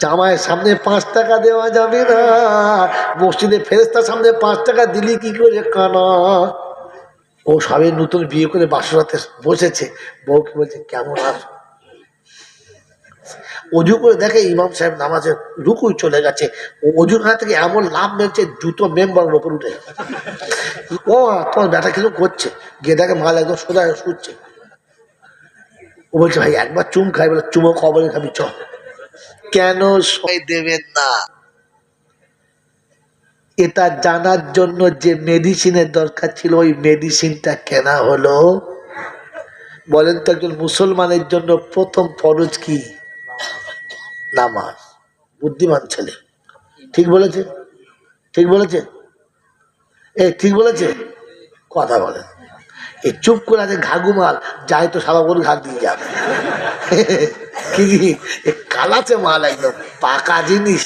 জামাইয়ের সামনে পাঁচ টাকা দেওয়া যাবে না। মসজিদে ফেরেস্তার সামনে পাঁচ টাকা দিলি কি করে কানা? ও সবে নতুন বিয়ে করে বাসরাতে বসেছে। বউকে বলছে, কেমন আছো? অজু করে দেখে ইমাম সাহেব নামাজে রুকুই চলে গেছে। অজুর হাত থেকে এমন লাভ মেলছে, জুতো মেম্বার ওপর উঠে ও, তোমার ব্যাটা কিছু করছে। গিয়ে দেখে মাল একদম সোজা শুচ্ছে। ও বলছে, ভাই, একবার চুম খাই, বলে চুমো খবরে খাবি চ কেন সবাই দেবেন না? এটা জানার জন্য যে মেডিসিনের দরকার ছিল, ওই মেডিসিনটা কেনা হলো। বলেন তো একজন মুসলমানের জন্য প্রথম ফরজ কি? নামাজ। বুদ্ধিমান ছেলে। ঠিক বলেছে? ঠিক বলেছে? এ, ঠিক বলেছে? কথা বলেন। এ চুপ করে আছে ঘাগুমাল যাই তো সারা করে ঘাট দিয়ে যাবে। কালাচে মাল একদম, পাকা জিনিস।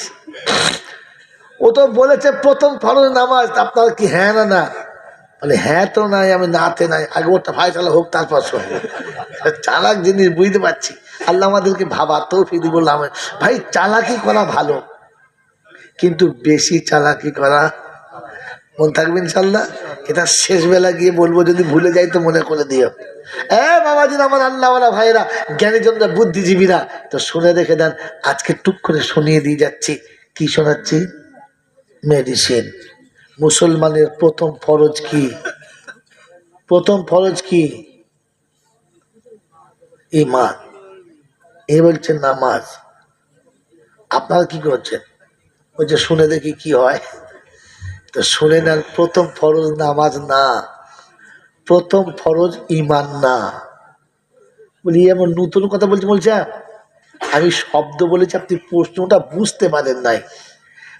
ও তো বলেছে, প্রথম ফরজ নামাজ। আপনার কি হ্যাঁ না না? বলে হ্যাঁ তো নাই, আমি নাতে নাই। আগে ওটা ফাইসালা হোক, তারপর শুনব চালাক জিনিস, বুঝতে পারছি। আল্লাহ আমাদেরকে ভাবা তো ফিরি বললাম ভাই, চালাকি করা ভালো, কিন্তু বেশি চালাকি করা মন থাকবে ইনশাল্লাহ। এটা শেষ বেলা গিয়ে বলব, যদি ভুলে যাই তো মনে করে দিও। এ বাবাজির আমার আল্লাহওয়ালা ভাইরা জ্ঞানীজনরা, বুদ্ধিজীবীরা, তো শুনে রেখে দেন, আজকে টুক করে শুনিয়ে দিয়ে যাচ্ছি। কি শোনাচ্ছি? মেডিসিন। মুসলমানের প্রথম ফরজ কি? প্রথম ফরজ কি? ইমান এ বলছে নামাজ। আপনারা কি করছেন? ওই যে শুনে দেখি কি হয়। তো শুনে নেন, প্রথম ফরজ নামাজ না, প্রথম ফরজ ইমান না। বলি এমন নতুন কথা বলছি, বলছে আমি শব্দ বলেছি, আপনি প্রশ্নটা বুঝতে পারেন নাই।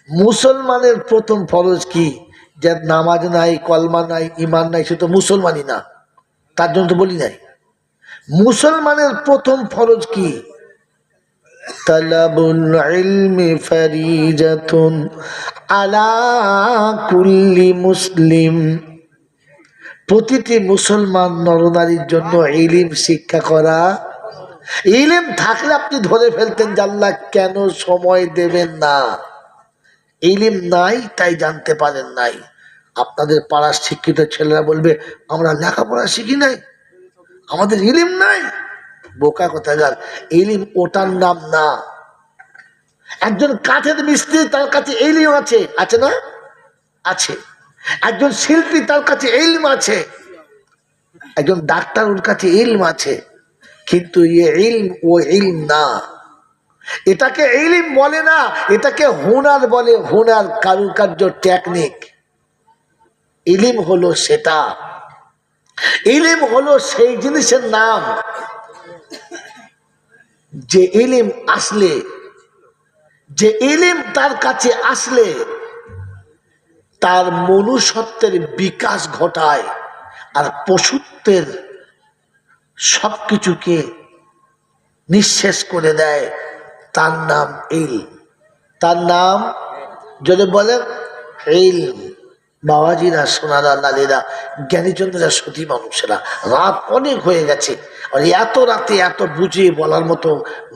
মুসলমানের প্রথম ফরজ কি? যে নামাজ নাই, কলমা নাই ইমান নাই, সে তো মুসলমানই না। তার জন্য তো বলি নাই। মুসলমানের প্রথম ফরজ কি? তালাবুল ইলমি ফারিজাতুন আলা কুল্লি মুসলিম প্রতিটি মুসলমান নরনারীর জন্য ইলিম শিক্ষা করা। ইলিম থাকলে আপনি ধরে ফেলতেন জাল্লা কেন সময় দেবেন না। ইলিম নাই, তাই জানতে পারেন নাই। আপনাদের পাড়ার শিক্ষিত ছেলেরা বলবে, আমরা লেখাপড়া শিখি নাই। আমাদের ইলিম নাই। বোকা কোথাকার ইলিম ওটার নাম না। একজন কাঠের মিস্ত্রি তার কাছে এলিম আছে। আছে না? আছে। একজন শিল্পী তার কাছে এলিম আছে। একজন ডাক্তার ওর কাছে ইলম আছে। কিন্তু ইয়ে ইলম ও ইলম না। এটাকে ইলিম বলে না, এটাকে হুনার বলে। হুনার কারুকার্য টেকনিক ইলিম হলো সেটা। ইলিম হলো সেই জিনিসের নাম। যে ইলিম আসলে, যে ইলিম তার কাছে আসলে, তার মনুষ্যত্বের বিকাশ ঘটায় আর পশুত্বের সব কিছুকে নিঃশেষ করে দেয়। তার নাম ইল। তার নাম যদি বলেন ইলম বাবাজিরা সোনারা লালিরা জ্ঞানীচন্দ্রা সতী মানুষেরা, রাত অনেক হয়ে গেছে। আর এত রাতে এত বুঝিয়ে বলার মতো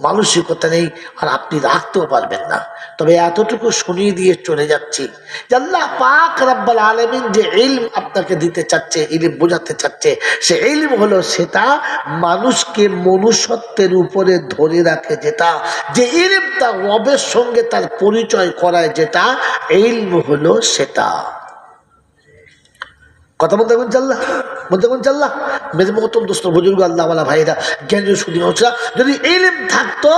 মানসিকতা নেই, আর আপনি রাখতেও পারবেন না। তবে এতটুকু শুনিয়ে দিয়ে চলে যাচ্ছি আল্লাহ পাক রাব্বাল আলমিন যে ইলম আপনাকে দিতে চাচ্ছে, ইলিম বোঝাতে চাচ্ছে, সে ইলম হলো সেটা মানুষকে মনুষ্যত্বের উপরে ধরে রাখে যেটা, যে ইলম তার রবের সঙ্গে তার পরিচয় করায় যেটা, ইলম হলো সেটা। কথা বলতে এখন চাল্লা? বলতে এখন চাল্লা? মেজে মহতম দোস্ত, বুজুর্গ আল্লাহওয়ালা ভাইরা জ্ঞানীয় সুদী মানুষরা, যদি এলিম থাকতো,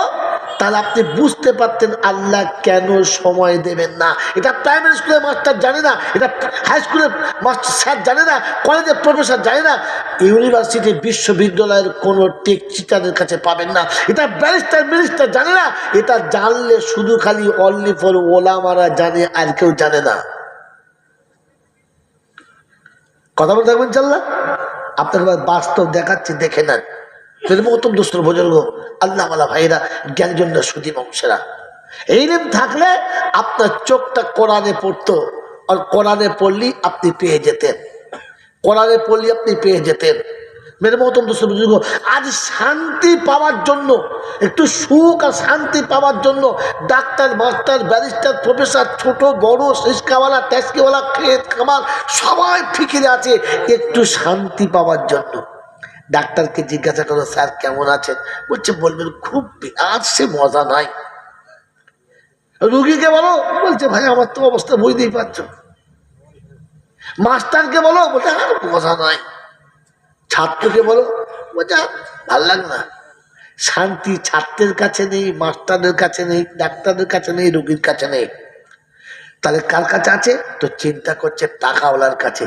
তাহলে আপনি বুঝতে পারতেন আল্লাহ কেন সময় দেবেন না। এটা প্রাইমারি স্কুলের মাস্টার জানে না, এটা হাই স্কুলের মাস্টার স্যার জানে না কলেজের প্রফেসর জানে না ইউনিভার্সিটি বিশ্ববিদ্যালয়ের কোনো টিচারের কাছে পাবেন না। এটা ব্যারিস্টার মিনিস্টার জানে না, এটা জানলে শুধু খালি অনলি ফর ওলামারা জানে, আর কেউ জানে না। কথা বলতে থাকবেন চাল্লা আপনাকে বাস্তব দেখাচ্ছে, দেখে নেন। যদি মতম দুস্তর বুজুর্গ, আল্লাহ মালা ভাইরা জ্ঞানজনরা সুদী বংশেরা। এই ঋণ থাকলে আপনার চোখটা কোরআনে পড়তো, আর কোরআনে পড়লি আপনি পেয়ে যেতেন। কোরআনে পড়লি আপনি পেয়ে যেতেন। মেরে মতন দোস্ত বুজুর্গ আজ শান্তি পাওয়ার জন্য, একটু সুখ আর শান্তি পাওয়ার জন্য ডাক্তার, মাস্টার, ব্যারিস্টার, প্রফেসর, ছোট, বড় রিস্কাওয়ালা ট্যাক্সিওয়ালা খেত খামার, সবাই ফিকিরে আছে, একটু শান্তি পাওয়ার জন্য। ডাক্তারকে জিজ্ঞাসা করো, স্যার, কেমন আছেন? বলছে, বলবেন, খুব আর সে মজা নাই। রুগীকে বলো, বলছে, ভাই, আমার তো অবস্থা বুঝতেই পারছ। মাস্টারকে বলো, বলছে, আর মজা নাই। ছাত্রকে বলো বলছে ভালো লাগে না। শান্তি ছাত্রের কাছে নেই মাস্টারের কাছে নেই ডাক্তারের কাছে নেই, রোগীর কাছে নেই। তাহলে কার কাছে আছে? তো চিন্তা করছে টাকাওয়ালার কাছে।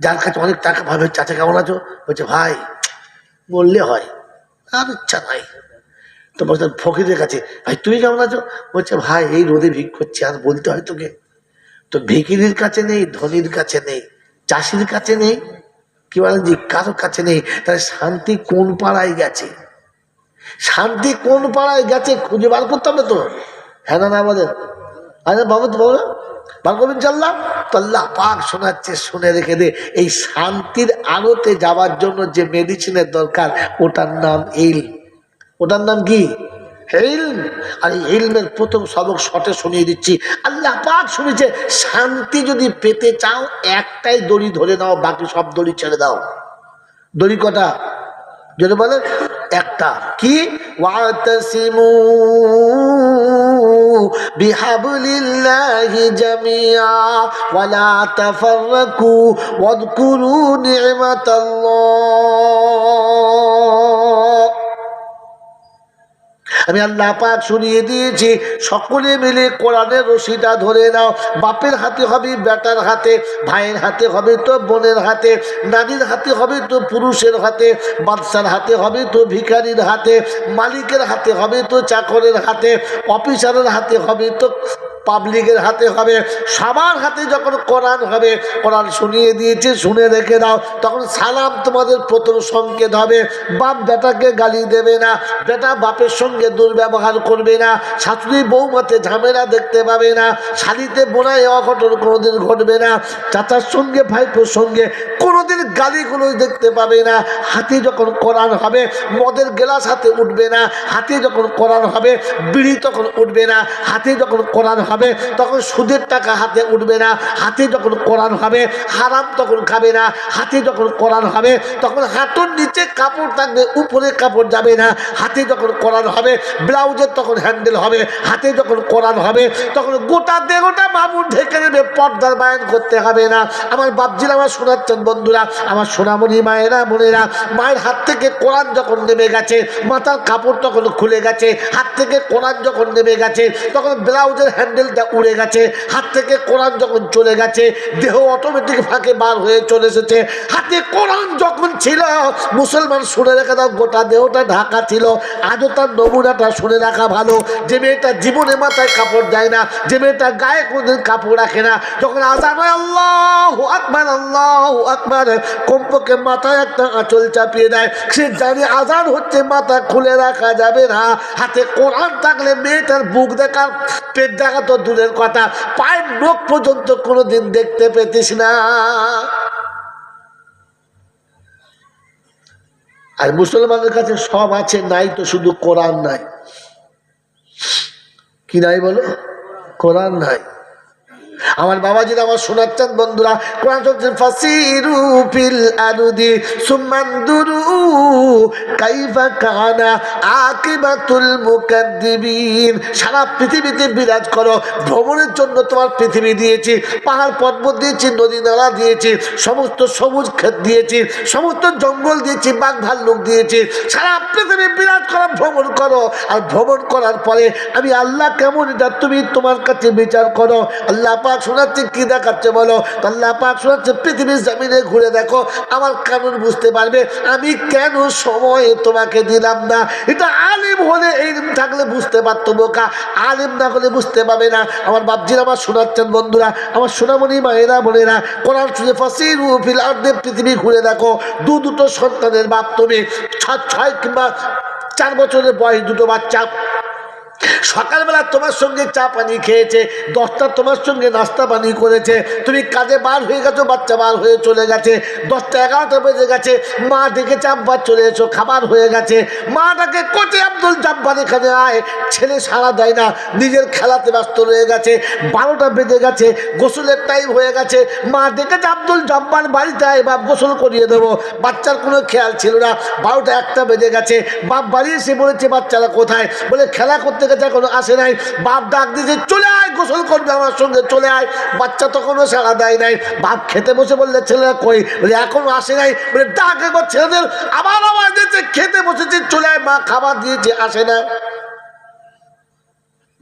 যার কাছে অনেক টাকা ভাবে চাচা কেমন আছো? বলছে, ভাই, বললে হয়। আর ইচ্ছা নাই। তো বলছে, ফকিরের কাছে, ভাই, তুমি কেমন আছো? বলছে, ভাই, এই রোদে ভিক করছি, আর বলতে হয় তোকে। তো ভিকিরির কাছে নেই, ধনির কাছে নেই, চাষির কাছে নেই কি বলেন যে কারোর কাছে নেই তাহলে শান্তি কোন পাড়ায় গেছে? শান্তি কোন পাড়ায় গেছে খুঁজে বার করতে হবে তো। হ্যাঁ না বলেন আরে বাবু তো বাবু বার করবেন পাক শোনাচ্ছে, শুনে রেখে দে, এই শান্তির আলোতে যাওয়ার জন্য যে মেডিসিনের দরকার, ওটার নাম এইল ওটার নাম কি? আর এই প্রথম সবক শটে শুনিয়ে দিচ্ছি। আল্লাহ পাক শুনেছে, শান্তি যদি পেতে চাও, একটাই দড়ি ধরে দাও বাকি সব দড়ি ছেড়ে দাও। দড়ি কটা? যদি বলে, একটা। কি? ওয়াতাসিমু বিহাবলিল্লাহি আমি আল্লাহ পাক শুনিয়ে দিয়েছি। সকলে মিলে কোরআনের রশিটা ধরে নাও। বাপের হাতে হবে, বেটার হাতে, ভাইয়ের হাতে হবে তো বোনের হাতে নারীর হাতে হবে তো পুরুষের হাতে, বাদশার হাতে হবে তো ভিখারির হাতে, মালিকের হাতে হবে তো চাকরের হাতে, অফিসারের হাতে হবে তো পাবলিকের হাতে হবে। সবার হাতে যখন কোরআন হবে, কোরআন শুনিয়ে দিয়েছে, শুনে রেখে দাও, তখন সালাম তোমাদের প্রথম সংকেত হবে। বাপ বেটাকে গালি দেবে না, বেটা বাপের সঙ্গে দুর্ব্যবহার করবে না, শাশুড়ি বৌমাতে ঝামেলা দেখতে পাবে না, শালিতে বোনায় অঘটন কোনোদিন ঘটবে না, চাচার সঙ্গে, ভাইপোর সঙ্গে কোনোদিন গালিগুলো দেখতে পাবে না। হাতে যখন কোরআন হবে, মদের গেলাস হাতে উঠবে না। হাতে যখন কোরআন হবে, বিড়ি তখন উঠবে না। হাতে যখন কোরআন হবে তখন সুদের টাকা হাতে উঠবে না। হাতে যখন কোরআন হবে, হারাম তখন খাবে না। হাতে যখন কোরআন হবে, তখন হাঁটুর নিচে কাপড় থাকবে, উপরে কাপড় যাবে না। হাতে যখন কোরআন হবে, ব্লাউজের তখন হ্যান্ডেল হবে। হাতে যখন কোরআন হবে, তখন গোটা দেহটা মামুন ঢেকে নেবে, পর্দার বায়ন করতে হবে না। আমার বাপজির আমার শোনাচ্ছেন বন্ধুরা, আমার সোনামণি মায়েরা, বোনেরা, মায়ের হাত থেকে কোরআন যখন নেমে গেছে মাথার কাপড় তখন খুলে গেছে, হাত থেকে কোরআন যখন নেমে গেছে, তখন ব্লাউজের হ্যান্ডেলটা উড়ে গেছে। হাত থেকে কোরআন যখন চলে গেছে, দেহ অটোমেটিক ফাঁকে বার হয়ে চলে এসেছে। হাতে কোরআন যখন ছিল, মুসলমান শুনে রেখে দাও, গোটা দেহটা ঢাকা ছিল। আজও তার নমুনাটা শুনে রাখা ভালো। যে মেয়েটা জীবনে মাথায় কাপড় দেয় না, যে মেয়েটা গায়ে কোনদিন কাপড় রাখে না। যখন আজান আল্লাহ আকবার আল্লাহ আকবার, কমপক্ষে মাথায় একটা আঁচল চাপিয়ে দেয়। সে জানে আজান হচ্ছে, মাথা খুলে রাখা যাবে না। হাতে কোরআন থাকলে মেয়েটার বুক দেখার পেট দেখা তো দূরের কথা, পায়ের নখ পর্যন্ত কোনোদিন দেখতে পেতিস না। আর মুসলমানের কাছে সব আছে, নাই তো শুধু কোরআন নাই। কি নাই বলো? কোরআন নাই। আমার বাবাজিরা আমার শোনাচ্ছেন বন্ধুরা, কোরআন সারা পৃথিবীতে বিরাজ করো, ভ্রমণের জন্য তোমার পৃথিবী দিয়েছি, পাহাড় পর্বত দিয়েছি, নদী নালা দিয়েছি, সমস্ত সবুজ ক্ষেত দিয়েছি, সমস্ত জঙ্গল দিয়েছি বাঘ ভাল্লুক দিয়েছি। সারা পৃথিবী বিরাজ করো, ভ্রমণ করো। আর ভ্রমণ করার পরে আমি আল্লাহ কেমন এটা তুমি তোমার কাছে বিচার করো। আল্লাহ পাক শোনাচ্ছে, কি দেখাচ্ছে বলো? আল্লাহ পাক শোনাচ্ছে, পৃথিবীর জমিনে ঘুরে দেখো, আমার কানুন বুঝতে পারবে, আমি কেন সময় তোমাকে দিলাম না? এটা আলিম হলে এই থাকলে বুঝতে পারতো বোকা, আলিম না হলে বুঝতে পারবে না। আমার বাপজির আমার শোনাচ্ছেন বন্ধুরা, আমার সোনামণি মায়েরা বোনেরা, কোরআন শুনে ফাঁসি রুফিল আর্ধে পৃথিবী ঘুরে দেখো, দু দুটো সন্তানের বাপ তুমি ছয় কিংবা চার বছরের বয়স দুটো বাচ্চা। সকালবেলা তোমার সঙ্গে চা পানি খেয়েছে, দশটা তোমার সঙ্গে নাস্তা পানি করেছে, তুমি কাজে বার হয়ে গেছো, বাচ্চা বার হয়ে চলে গেছে, দশটা এগারোটা বেজে গেছে, মা ডেকেছে আব্বার চলে এসো, খাবার হয়ে গেছে, মাটাকে কোচে আব্দুল জাব্বার এখানে আয়, ছেলে সাড়া দেয় না, নিজের খেলাতে ব্যস্ত রয়ে গেছে, বারোটা বেজে গেছে, গোসলের টাইম হয়ে গেছে, মা ডেকেছে আব্দুল জাব্বার বাড়িতে আয়, বাপ গোসল করিয়ে দেবো, বাচ্চার কোনো খেয়াল ছিল না, বারোটা একটা বেজে গেছে, বাপ বাড়ি এসে বলেছে, বাচ্চারা কোথায়? বলে, খেলা করতে গেছে এখনও আসে নাই। বাপ ডাক দিয়েছে, চলে আয়, গোসল করবে আমার সঙ্গে, চলে আয়। বাচ্চা তখনও সাড়া দেয় নাই। বাপ খেতে বসে বললে, ছেলেরা কই? বলে, এখনও আসে নাই। বলে, ডাক একবার ছেলেদের, আবার আবার দিয়েছে, খেতে বসেছে, চলে আয়, মা খাবার দিয়েছে, আসে না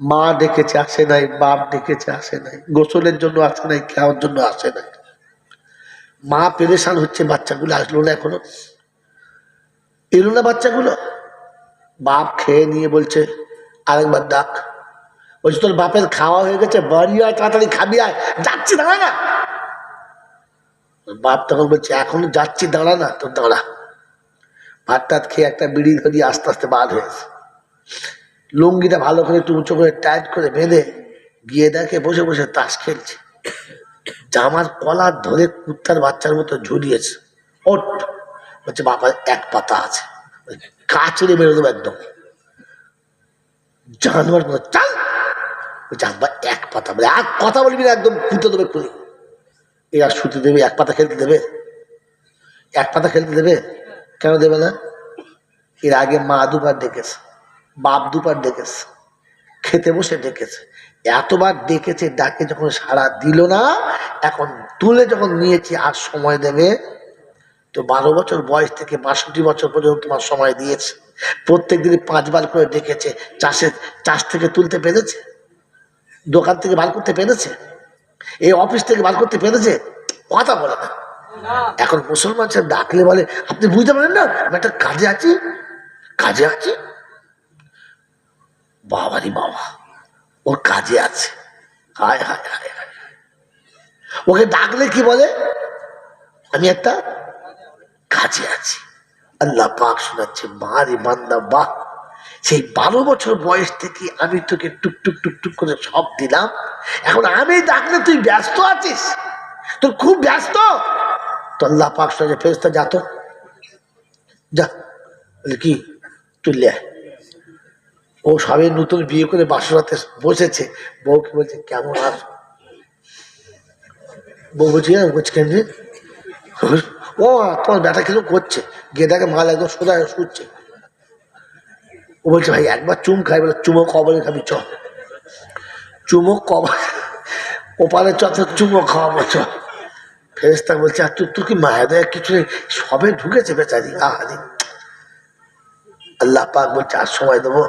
মা ডেকেছে, আসে নাই, বাপ ডেকেছে, আসে নাই। গোসলের জন্য আসে নাই, খাওয়ার জন্য আসে নাই। মা পেরেশান হচ্ছে, বাচ্চাগুলো আসলো না এখনও। এলো না বাচ্চাগুলো? বাপ খেয়ে নিয়ে বলছে আরেকবার ডাক। বলছে, তোর বাপের খাওয়া হয়ে গেছে বাড়ি আয় তাড়াতাড়ি খাবি, আয়। যাচ্ছি, দাঁড়া না। বাপ তখন বলছে, এখনও যাচ্ছি, দাঁড়া না, তোর দাঁড়া। ভাত টাত খেয়ে একটা বিড়ি ধরি, আস্তে আস্তে বার হয়েছে লুঙ্গিটা ভালো করে একটু উঁচু করে টাইট করে বেঁধে গিয়ে দেখে বসে বসে তাস খেলছে। জামার কলার ধরে কুত্তার বাচ্চার মতো ঝুলিয়েছে। ওট, বলছে বাবা এক পাতা আছে। কাচড়ে বেরো দেবো একদম। জানোয়ার মতো চাল! আব্বা এক পাতা বলে আর কথা বলবি না, একদম কুতে দেবে খুলে এরা শুতে দেবে, এক পাতা খেলতে দেবে। এক পাতা খেলতে দেবে? কেন দেবে না? এর আগে মা দুবার ডেকেছে, বাপ দুবার ডেকেছে, খেতে বসে ডেকেছে। এতবার ডেকেছে, ডাকে যখন সাড়া দিল না, এখন তুলে যখন নিয়েছি, আর সময় দেবে? তো বারো বছর বয়স থেকে বাষট্টি বছর পর্যন্ত তোমার সময় দিয়েছে। প্রত্যেক দিনই পাঁচবার করে ডেকেছে, চাষে, চাষ থেকে তুলতে পেরেছে? দোকান থেকে বার করতে পেরেছে? এই অফিস থেকে বার করতে পেরেছে? কথা বলে না। এখন মুসলমান সে ডাকলে বলে, আপনি বুঝতে পারেন না, আমি একটা কাজে আছি? কাজে আছি? বাবারি বাবা, ওর কাজে আছে। হায় হায় হায় হায়। ওকে ডাকলে কি বলে? আমি একটা কাজে আছি। আল্লাহ পাক শোনাচ্ছে মারি বান্দা বাহ। সেই বারো বছর বয়স থেকে আমি তোকে টুক টুক টুক টুক করে সব দিলাম। এখন আমি ডাকলে তুই ব্যস্ত আছিস? তোর খুব ব্যস্ত? তো আল্লাহ পাক শোনাচ্ছে ফেরস্তা যা তো। যা। কি? তুললে আয়। ও সবে নতুন বিয়ে করে বাসরাতে বসেছে। বউকে বলছে কেমন আছো? বউ বলছে "হ্যাঁ, বলছে রে?" ও তোমার ব্যাটা কিছু করছে। গিয়ে দেখে মাল একদম সোজা শুচ্ছে। ও বলছে, ভাই, একবার চুম খাই। বলে, চুমো কবলে খাবি, চ। চুমো কবল ওপারে চ, তো চুমো খাওয়াবো, চ। ফেরেস্তা বলছে, আর তুই তুই কি মায়া দেয় কিছু নেই? সবে ঢুকেছে বেচারি, আহারি! আল্লাহ পাক বলছে, আর সময় দেবো?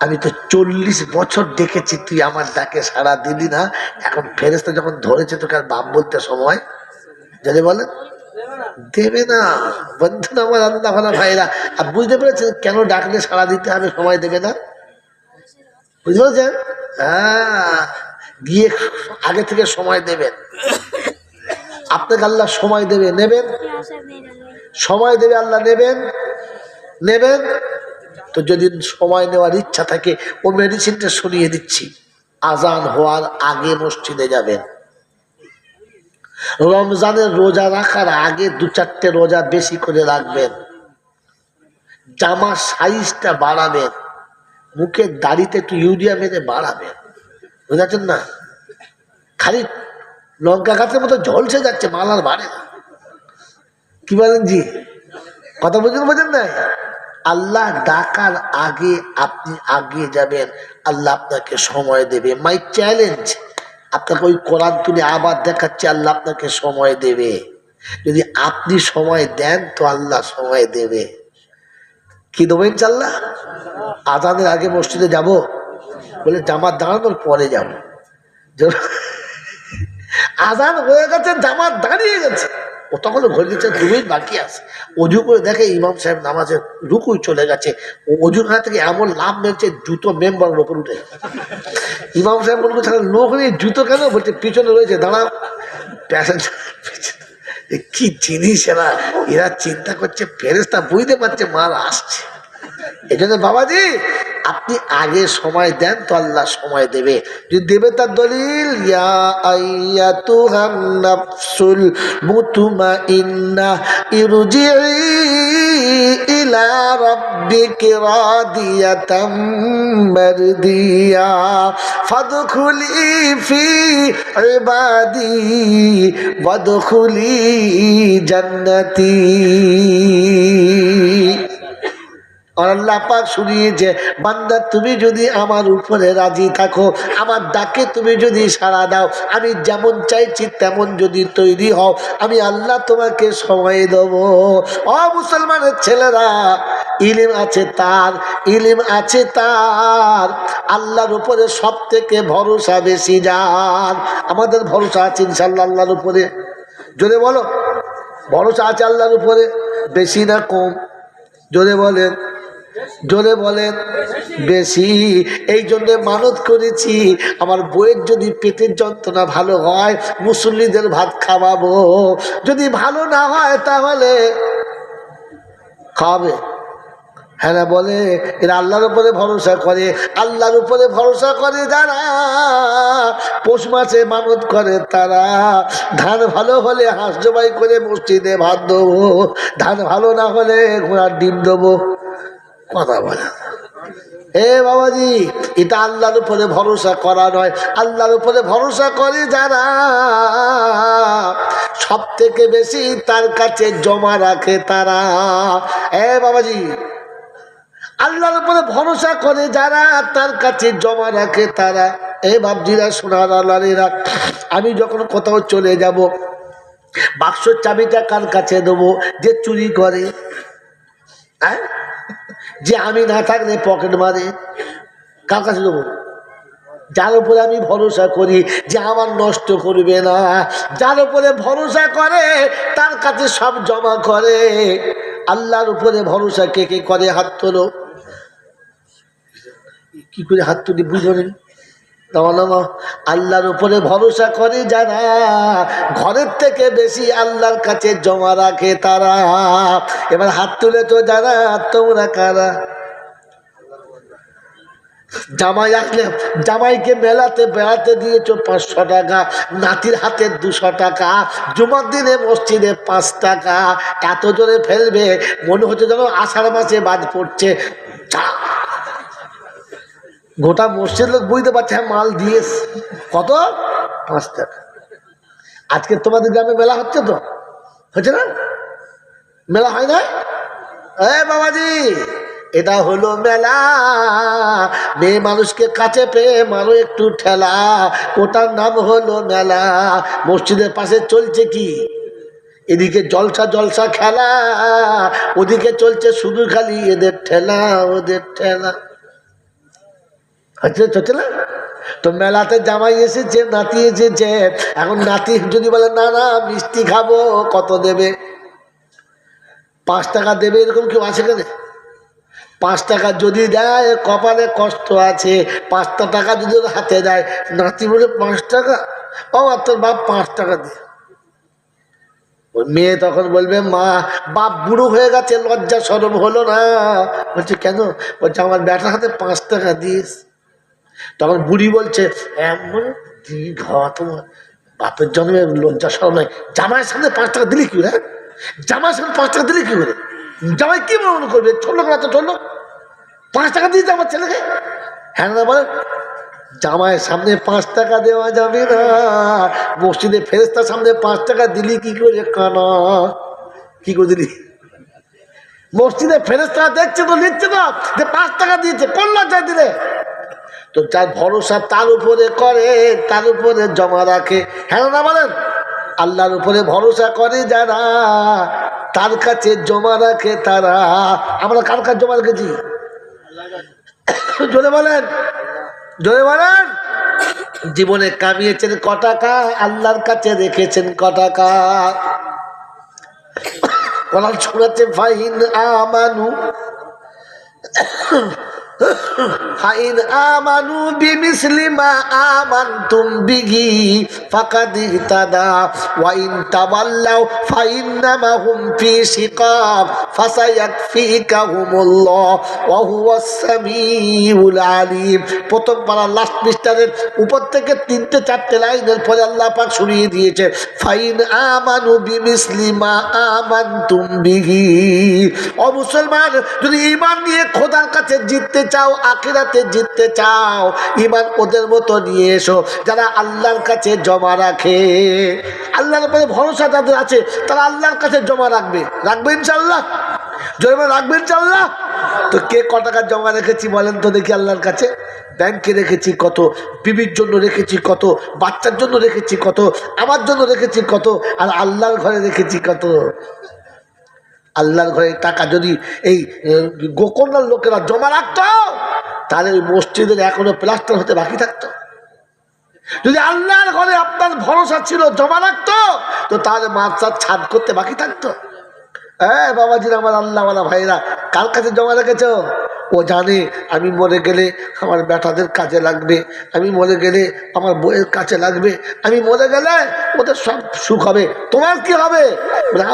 আমি তো চল্লিশ বছর দেখেছি, তুই আমার ডাকে সারা দিলি না। এখন ফেরেস্তা যখন ধরেছে তোকে আর বাপ বলতে সময় যদি বলে, দেবে না বন্ধু আমার আল্লাহ ভালো ভাইরা। আর বুঝতে পেরেছেন কেন ডাকলে সারা দিতে হবে, সময় দেবে না? বুঝতে পেরেছেন? হ্যাঁ গিয়ে আগে থেকে সময় দেবেন। আপনাকে আল্লাহ সময় দেবে, নেবেন? সময় দেবে আল্লাহ, নেবেন? নেবেন? তো যদি সময় নেওয়ার ইচ্ছা থাকে, ও মেডিসিনটা শুনিয়ে দিচ্ছি। আজান হওয়ার আগে মসজিদে যাবেন। রমজানের রোজা রাখার আগে দু চারটে রোজা বেশি করে রাখবেন। জামার সাইজটা বাড়াবেন। মুখের দাড়িতে একটু ইউরিয়া মেরে বাড়াবেন। বুঝাচ্ছেন না? খালি লঙ্কা গাছের মতো ঝলসে যাচ্ছে, মাল আর বাড়ে না। কি বলেন জি? কথা বুঝুন, বোঝেন না? আল্লাহ ডাকার আগে আপনি আগে যাবেন। আল্লাহ আপনাকে সময় দেবে। মাই চ্যালেঞ্জ আপনাকে ওই কোরআন তুলে আবার দেখাচ্ছে, আল্লাহ আপনাকে সময় দেবে। যদি আপনি সময় দেন, তো আল্লাহ সময় দেবে। কি দেবেন ইনশাল্লাহ আজানের আগে মসজিদে যাব, বলে জামাত দাঁড়ানোর পরে যাব। আজান হয়ে গেছে, জামাত দাঁড়িয়ে গেছে। তখন ঘরে দিচ্ছে দু মিনিট বাকি আছে। অজু করে দেখে ইমাম সাহেব নামাজের রুকুই চলে গেছে। অজুর হাত থেকে এমন লাভ মেরেছে জুতো মেম্বার ওপর উঠে। ইমাম সাহেব মনে করছে লোক নেই জুতো কেন? বলছে, পিছনে রয়েছে দাঁড়া প্যাসেঞ্জার কি জিনিস এরা? এরা চিন্তা করছে ফেরেস্তা বুঝতে পারছে, মাল আসছে। এই জন্য বাবাজি, আপনি আগে সময় দেন তো আল্লাহ সময় দেবে। যদি দেবে তার দলিল, ইয়া আইয়াতুহান নাফসুল মুতমাইন্না ইরজিই ইলা রাব্বিকি রাদিয়াতাম মারদিয়া, ফাদখুলি ফি ইবাদি, ওয়াদখুলি জান্নাতি। আর আল্লাহ পাক শুনিয়েছে, বান্দা তুমি যদি আমার উপরে রাজি থাকো, আমার ডাকে তুমি যদি সাড়া দাও, আমি যেমন চাইছি তেমন যদি তৈরি হও, আমি আল্লাহ তোমাকে সময় দেব। ও মুসলমানের ছেলেরা, ইলিম আছে তার, ইলিম আছে তার। আল্লাহর উপরে সব থেকে ভরসা বেশি যার। আমাদের ভরসা আছে ইনশাল্লাহ আল্লাহর উপরে। জোরে বলো, ভরসা আছে আল্লাহর উপরে? বেশি না কম? জোরে বলেন। জোরে বলেন বেশি, এই জন্য মানত করেছি। আমার বইয়ের যদি পেটের যন্ত্রণা ভালো হয়, মুসল্লিদের ভাত খাওয়াবো। যদি ভালো না হয় তাহলে খাওয়াবে। হ্যাঁ বলে, এরা আল্লাহর উপরে ভরসা করে। আল্লাহর উপরে ভরসা করে যারা, পৌষ মাসে মানত করে তারা। ধান ভালো হলে হাঁস জবাই করে মসজিদে ভাত দেবো। ধান ভালো না হলে ঘোড়ার ডিম দেবো। কথা বলে। এ বাবাজি, এটা আল্লাহর উপরে ভরসা করা নয়। আল্লাহর উপরে ভরসা করে যারা সব থেকে বেশি তার কাছে জমা রাখে তারা। এ বাবাজি, আল্লাহর উপরে ভরসা করে যারা তার কাছে জমা রাখে তারা। এ বাবজিরা সোনার আল্লাহরা আমি যখন কোথাও চলে যাব, বাক্সর চাবিটা কার কাছে দেবো? যে চুরি করে। হ্যাঁ? যে আমি না থাকলে পকেট মারে, কার কাছে দেবো? যার উপরে আমি ভরসা করি যে আমার নষ্ট করবে না। যার উপরে ভরসা করে, তার কাছে সব জমা করে। আল্লাহর উপরে ভরসা কে কে করে? হাত তোলো। কি করে হাত তুলি বুঝলেন আল্লাহর উপরে ভরসা করে যারা ঘরের থেকে বেশি আল্লাহর কাছে জমা রাখে তারা। এবার হাত তুলে তো যারা তোমরা কারা? জামাই আসলে, জামাইকে মেলাতে, বেড়াতে দিয়েছ পাঁচশো টাকা, নাতির হাতে দুশো টাকা, জুমার দিনে মসজিদে পাঁচ টাকা, এত জোরে ফেলবে, মনে হচ্ছে যেন আষাঢ় মাসে বাদ পড়ছে। গোটা মসজিদ লোক বুঝতে পারছে হ্যাঁ মাল দিয়েস। কত? পাঁচ টাকা। আজকে তোমাদের গ্রামে মেলা হচ্ছে তো? হচ্ছে না? মেলা হয় না? এ বাবাজি, এটা হলো মেলা। মেয়ে মানুষকে কাছে পেয়ে মারো একটু ঠেলা। ওটার নাম হলো মেলা। মসজিদের পাশে চলছে কি? এদিকে জলসা জলসা খেলা, ওদিকে চলছে শুধু খালি এদের ঠেলা, ওদের ঠেলা। হচ্ছে হচ্ছে না তো মেলাতে জামাই এসেছে, নাতি এসেছে। এখন নাতি যদি বলে, না না, মিষ্টি খাব, কত দেবে? পাঁচ টাকা দেবে এরকম কেউ আছে কেন? পাঁচ টাকা যদি দেয়, কপালে কষ্ট আছে। পাঁচটা টাকা যদি হাতে দেয়, নাতি বলে, পাঁচ টাকা? ও, আর তোর বাপ পাঁচ টাকা দে মেয়ে তখন বলবে, মা, বাপ বুড়ো হয়ে গেছে, লজ্জা সরম হলো না। বলছে, কেন? বলছে, আমার ব্যাটার হাতে পাঁচ টাকা দিস। তখন বুড়ি বলছে, এমন ঘা তোমার বাপের জন্মে লজ্জা সরম নয়। জামাইয়ের সামনে পাঁচ টাকা দিলি কি হ্যাঁ? জামাইয়ের সামনে পাঁচ টাকা দিলি কি করে? জামাই কি মনে করবে? ছোট না তো ছোট পাঁচ টাকা দিয়েছে আমার ছেলেকে। হ্যাঁ না বলে জামাইয়ের সামনে পাঁচ টাকা দেওয়া যাবে না। মসজিদে ফেরেস্তার সামনে পাঁচ টাকা দিলি কি করে কানা? কি করে দিলি? মসজিদে ফেরেস্তা দেখছে তো, নিচ্ছে তো, যে পাঁচ টাকা দিয়েছে, কোন লজ্জায় দিলে? তো যার ভরসা তার উপরে করে, তার উপরে জমা রাখে। হ্যাঁ না বলেন? আল্লাহর উপরে ভরসা করে যারা, তার কাছে জমা রাখে তারা। আমরা কার কাছে জমা রেখেছি? জোরে বলেন। জোরে বলেন। জীবনে কামিয়েছেন ক টাকা, আল্লাহর কাছে রেখেছেন ক টাকা। কোরআন শোনাচ্ছে, ফাইন আমানু। ফাইন আমানু বিমিসলি মা আমানতুম বিহি ফাকাদ ইহতাদা ওয়া ইন তাওয়াল্লাউ হুম ফি শিকাক ফাসায়াকফিকাহুমুল্লাহ ওয়া হুয়াস সামিউল আলিম। প্রথম পারা লাস্ট মিস্টারের উপর থেকে তিনটে চারটে লাইনের পরে আল্লাহ পাক শুনিয়ে দিয়েছে, ফাইন আমানু বিমিসলি মা আমানতুম বিহি। ও মুসলমান, যদি ঈমান নিয়ে খোদার কাছে জিততে চাও, আখিরাতে জিততে চাও ইমান ওদের মতো নিয়ে এসো, যারা আল্লাহর কাছে জমা রাখে। আল্লাহর উপরে ভরসা যাদের আছে, তারা আল্লাহর কাছে জমা রাখবে। রাখবে ইনশাল্লাহ জমা রাখবে ইনশাল্লাহ তো কে ক টাকা জমা রেখেছি বলেন তো দেখি আল্লাহর কাছে? ব্যাংকে রেখেছি কত, বিবির জন্য রেখেছি কত, বাচ্চার জন্য রেখেছি কত, আমার জন্য রেখেছি কত, আর আল্লাহর ঘরে রেখেছি কত? আল্লাহর ঘরে টাকা যদি এই গোকর্ণার লোকেরা জমা রাখত, তাহলে মসজিদের এখনও প্লাস্টার হতে বাকি থাকতো। যদি আল্লাহর ঘরে আপনার ভরসা ছিল জমা রাখতো, তো তাহলে মাছার ছাদ করতে বাকি থাকতো। হ্যাঁ বাবাজির আমার আল্লাহওয়ালা ভাইরা কার কাছে জমা রেখেছ? ও জানে আমি মরে গেলে আমার বেটাদের কাজে লাগবে, আমি মরে গেলে আমার বইয়ের কাছে লাগবে, আমি মরে গেলে ওদের সব সুখ হবে। তোমার কি হবে?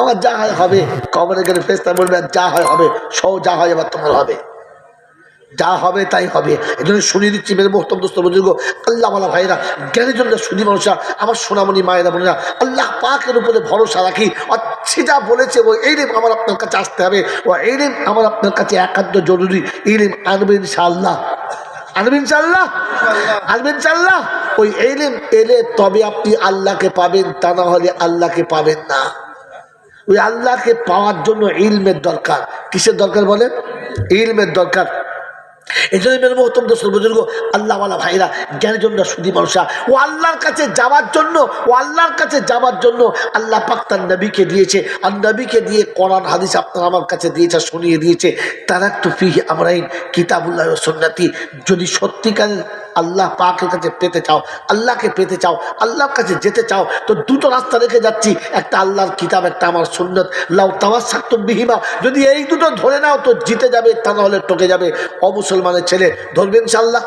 আমার যা হয় হবে। কবরে গেলে ফেস্তা বলবে, যা হয় হবে, সব যা হয় আবার তোমার হবে। যা হবে তাই হবে। এই জন্য শুনিয়ে দিচ্ছি মেরে মোহতম দোস্ত বুজুর্গ মালা ভাইরা জ্ঞানের জন্য শুনি মানুষরা, আমার সোনামণি মায়েরা বোনেরা, আল্লাহ পাকের উপরে ভরসা রাখি। যা বলেছে, ও এই রিম আমার আপনার কাছে আসতে হবে। ও এই রিম আমার আপনার কাছে একান্ত জরুরি। এই রিম আনবে ইনশাআল্লাহ। আনবে ইনশাআল্লাহ? আনবে ইনশাআল্লাহ? ওই এলিম এলে তবে আপনি আল্লাহকে পাবেন, তা না হলে আল্লাহকে পাবেন না। ওই আল্লাহকে পাওয়ার জন্য ইলমের দরকার। কিসের দরকার বলেন? ইলমের দরকার। এই জন্য মেরে মহতম দোষর বুজুর্গ, আল্লাহওয়ালা ভাইরা, জ্ঞানের জন্য সুদী মানুষা ও আল্লাহর কাছে যাওয়ার জন্য, ও আল্লাহর কাছে যাওয়ার জন্য আল্লাহ পাক তার নবীকে দিয়েছে। আর নবীকে দিয়ে কোরআন, হাদিস আপনার আমার কাছে দিয়েছে, শুনিয়ে দিয়েছে। তারা তুফি আমরাইন কিতাবুল্লাহ সন্ন্যাতি যদি সত্যিকারের আল্লাহ পাকের কাছে পেতে চাও, আল্লাহকে পেতে চাও, আল্লাহর কাছে যেতে চাও, তো দুটো রাস্তা রেখে যাচ্ছি। একটা আল্লাহর কিতাব, একটা আমার সুন্নত। লাউ তাওয়ার সাক্ত বিহিমা। যদি এই দুটো ধরে নাও, তো জিতে যাবে, তা নাহলে টকে যাবে। অমুসলমানের ছেলে ধরবেন ইনশাল্লাহ